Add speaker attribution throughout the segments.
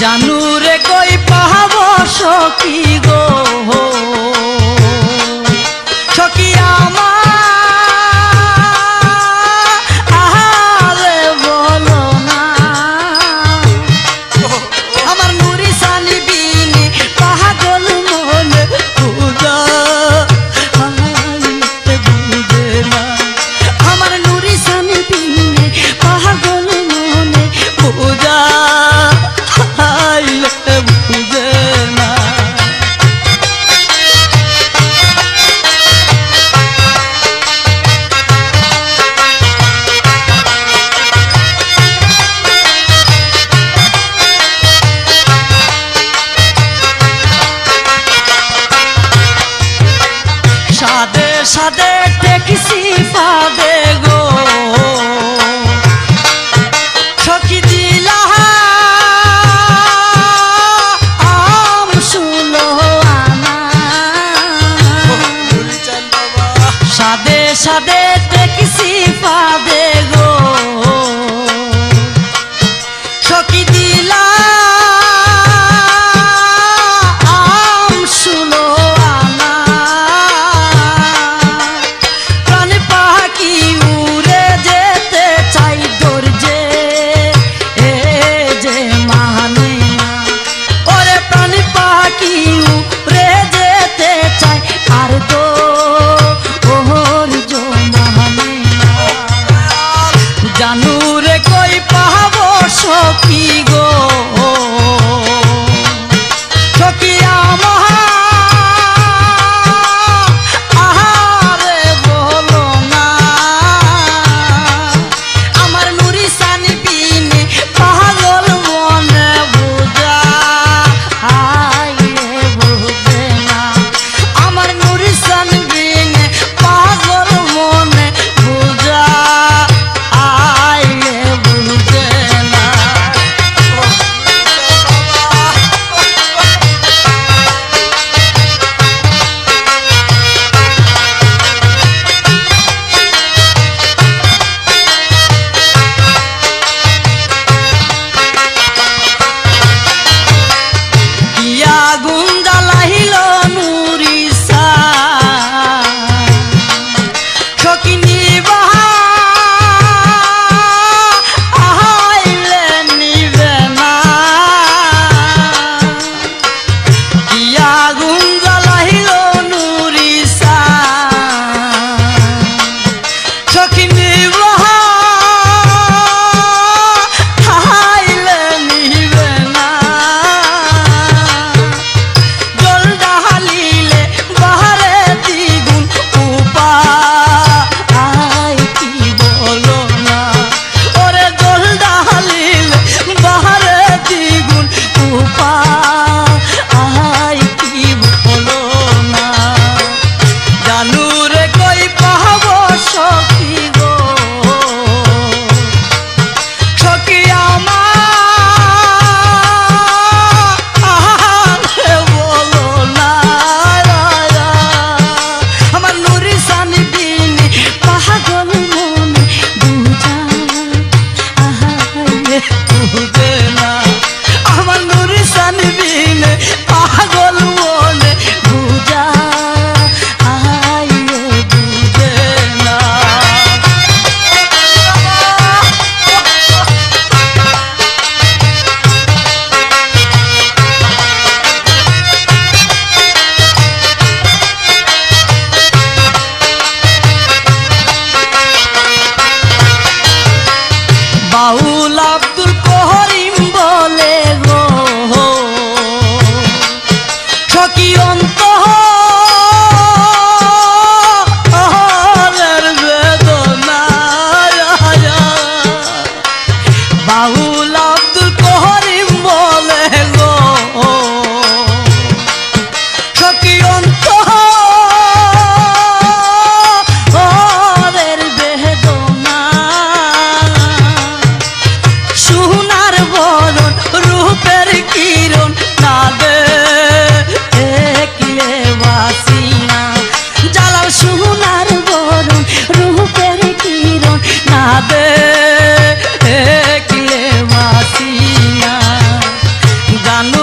Speaker 1: জানুরে কই পাহাব সখী গো। সখী আমার সাথে ট্যাক্সি পাবে গো। সাদে সাদে ট্যাক্সি পাবে জানু রে কই পাহাব সখী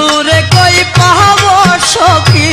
Speaker 1: দূরে কই পাহাব সখী